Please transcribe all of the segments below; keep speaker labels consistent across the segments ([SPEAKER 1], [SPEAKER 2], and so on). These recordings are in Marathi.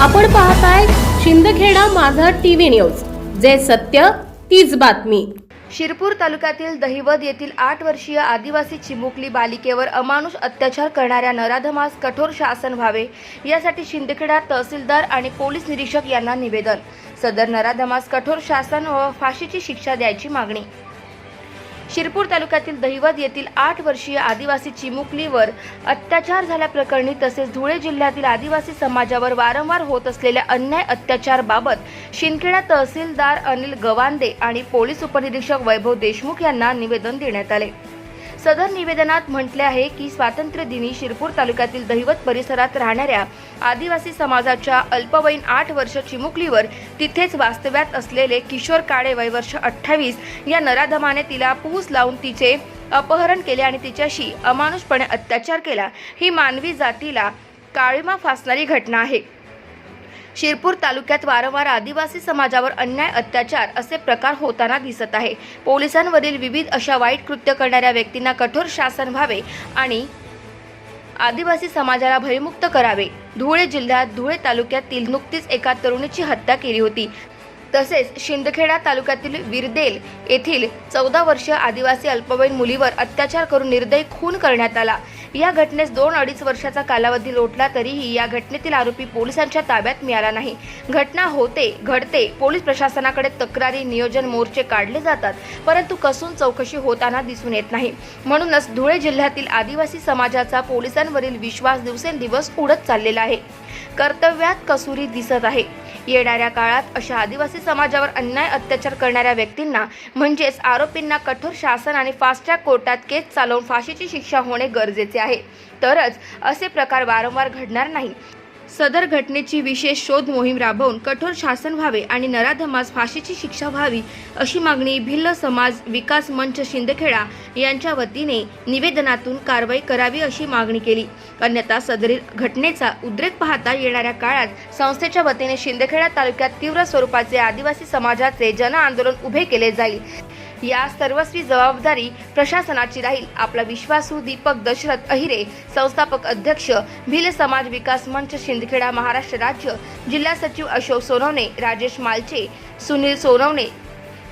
[SPEAKER 1] आपण पाहताय शिंदखेडा माझा टीव्ही न्यूज. जे सत्य तीच बातमी.
[SPEAKER 2] शिरपूर तालुक्यातील दहिवद येथील आठ वर्षीय आदिवासी चिमुकली बालिकेवर अमानुष अत्याचार करणाऱ्या नराधमास कठोर शासन व्हावे यासाठी शिंदखेडा तहसीलदार आणि पोलीस निरीक्षक यांना निवेदन. सदर नराधमास कठोर शासन व फाशीची शिक्षा द्यायची मागणी. शिरपूर तालुक्यातील दहिवद येथील आठ वर्षीय आदिवासी चिमुकलीवर अत्याचार झाल्याप्रकरणी तसेच धुळे जिल्ह्यातील आदिवासी समाजावर वारंवार होत असलेल्या अन्याय अत्याचारबाबत शिंदखेडा तहसीलदार अनिल गवांदे आणि पोलीस उपनिरीक्षक वैभव देशमुख यांना निवेदन देण्यात आले. सदर निवेदनात म्हटले आहे की स्वातंत्र्य दिनी शिरपूर तालुक्यातील दहिवत परिसरात राहणाऱ्या आदिवासी समाजाच्या अल्पवयीन आठ वर्ष चिमुकलीवर तिथेच वास्तव्यात असलेले किशोर काळे वय वर्ष अठ्ठावीस या नराधमाने तिला पूस लावून तिचे अपहरण केले आणि तिच्याशी अमानुषपणे अत्याचार केला. ही मानवी जातीला काळीमा फासणारी घटना आहे. शिरपूर तालुक्यात वारंवार आदिवासी समाजावर अन्याय अत्याचार असे प्रकार होताना दिसत आहे. पोलिसांवरील विविध अशा वाईट कृत्य करणाऱ्या व्यक्तींना कठोर शासन व्हावे आणि आदिवासी समाजाला भयमुक्त करावे. धुळे जिल्ह्यात धुळे तालुक्यातील नुकतीच एका तरुणीची हत्या केली होती. तसेच शिंदखेडा तालुक्यातील विरदेल येथील चौदा वर्षीय आदिवासी अल्पवयीन मुलीवर अत्याचार करून निर्दयी खून करण्यात आला. या घटनेस दोन अडीच वर्षाचा कालावधी लोटला तरीही या घटनेतील आरोपी पोलिसांच्या ताब्यात मिळाला नाही. घटना होते घडते पोलीस प्रशासनाकडे तक्रारी नियोजन मोर्चे काढले जातात परंतु कसून चौकशी होताना दिसून येत नाही. म्हणूनच धुळे जिल्ह्यातील आदिवासी समाजाचा पोलिसांवरील विश्वास दिवसेंदिवस उडत चाललेला आहे. कर्तव्यात कसुरी दिसत आहे. येणाऱ्या काळात अशा आदिवासी समाजावर अन्याय अत्याचार करणाऱ्या व्यक्तींना म्हणजेच आरोपींना कठोर शासन आणि फास्ट ट्रॅक कोर्टात केस चालवून फाशीची शिक्षा होणे गरजेचे आहे. तरच असे प्रकार वारंवार घडणार नाही. सदर घटनेची विशेष शोध मोहीम राबवून कठोर शासन व्हावे आणि नराधमास फाशीची शिक्षा व्हावी अशी मागणी भिल्ल समाज विकास मंच शिंदखेडा यांच्या वतीने निवेदनातून कारवाई करावी अशी मागणी केली. अन्यथा सदरील घटनेचा उद्रेक पाहता येणाऱ्या काळात संस्थेच्या वतीने शिंदखेडा तालुक्यात तीव्र स्वरूपाचे आदिवासी समाजाचे जन आंदोलन उभे केले जाईल. या सर्वस्वी जबाबदारी प्रशासनाची राहील आपला विश्वासू दीपक दशरथ अहिरे संस्थापक अध्यक्ष भिल समाज विकास मंच शिंदखेडा महाराष्ट्र राज्य जिल्हा सचिव अशोक सोनवणे राजेश मालचे सुनील सोनवणे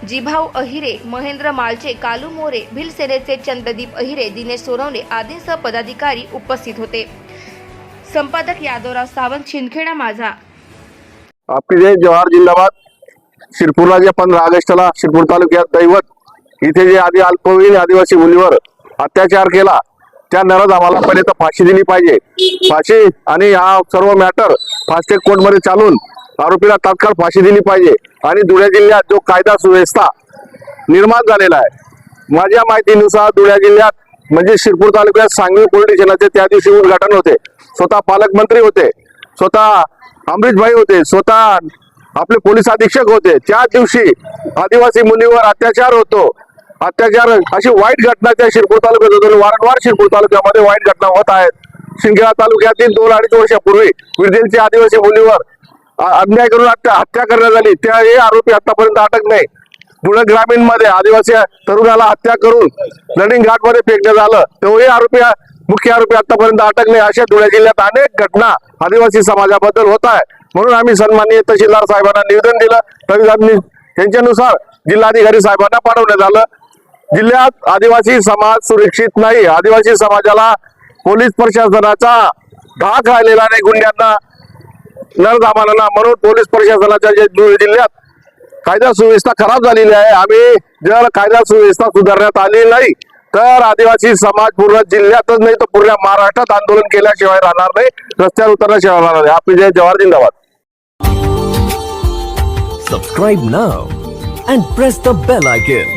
[SPEAKER 2] जिभाऊ अहिरे महेंद्र मालचे कालू मोरे भिल सेनेचे चंद्रदीप अहिरे दिनेश सोनवणे आदींसह पदाधिकारी उपस्थित होते. संपादक यादवराव सावंत शिंदखेडा माझा.
[SPEAKER 3] आपली जय जवाहर जिंदाबाद. शिरपूरला जे पंधरा ऑगस्टला शिरपूर तालुक्यात दैवत इथे जे आधी अल्पवयीन आदिवासी मुलीवर अत्याचार केला त्या नरज आम्हाला पहिले तर फाशी दिली पाहिजे. फाशी आणि हा सर्व मॅटर फास्टेक कोर्टमध्ये चालून आरोपीला तात्काळ फाशी दिली पाहिजे. आणि धुळे जिल्ह्यात जो कायदा सुव्यवस्था निर्माण झालेला आहे माझ्या माहितीनुसार धुळे जिल्ह्यात म्हणजे शिरपूर तालुक्यात सांगवी पोलीस स्टेशनाचे त्या दिवशी उद्घाटन होते. स्वतः पालकमंत्री होते स्वतः अमरीशभाई होते स्वतः आपले पोलीस अधीक्षक होते. त्या दिवशी आदिवासी मुलीवर अत्याचार होतो. अत्याचार अशी वाईट घटना त्या शिरपूर तालुक्यात होतो. वारंवार शिरपूर तालुक्यामध्ये वाईट घटना होत आहेत. शिंदखेडा तालुक्यातील दोन अडीच वर्षापूर्वी विरदेलच्या आदिवासी मुलीवर अन्याय करून हत्या करण्यात आली. त्याही आरोपी आतापर्यंत अटक नाही. पुणे ग्रामीणमध्ये आदिवासी तरुणाला हत्या करून लडिंग घाटमध्ये फेकण्यात आलं. तेव्हाही आरोपी मुख्य आरोपी आतापर्यंत अटक नाही. अशा धुळे जिल्ह्यात अनेक घटना आदिवासी समाजाबद्दल होत आहे म्हणून आम्ही सन्माननीय तहसीलदार साहेबांना निवेदन दिलं. तरी त्यांच्यानुसार जिल्हाधिकारी साहेबांना पाठवण्यात आलं. जिल्ह्यात आदिवासी समाज सुरक्षित नाही. आदिवासी समाजाला पोलीस प्रशासनाचा धाक राहिलेला नाही. गुंड्यांना नरदामाना म्हणून पोलीस प्रशासनाच्या जे जिल्ह्यात कायदा सुव्यवस्था खराब झालेली आहे. आम्ही जर कायदा सुव्यवस्था सुधारण्यात आली नाही तर आदिवासी समाज पूर्ण जिल्ह्यातच नाही तर पूर्ण महाराष्ट्रात आंदोलन केल्याशिवाय राहणार नाही. रस्त्यावर उतरल्याशिवाय राहणार नाही. आपली जय जवाहर जिंदाबाद.
[SPEAKER 4] Subscribe now and press the bell icon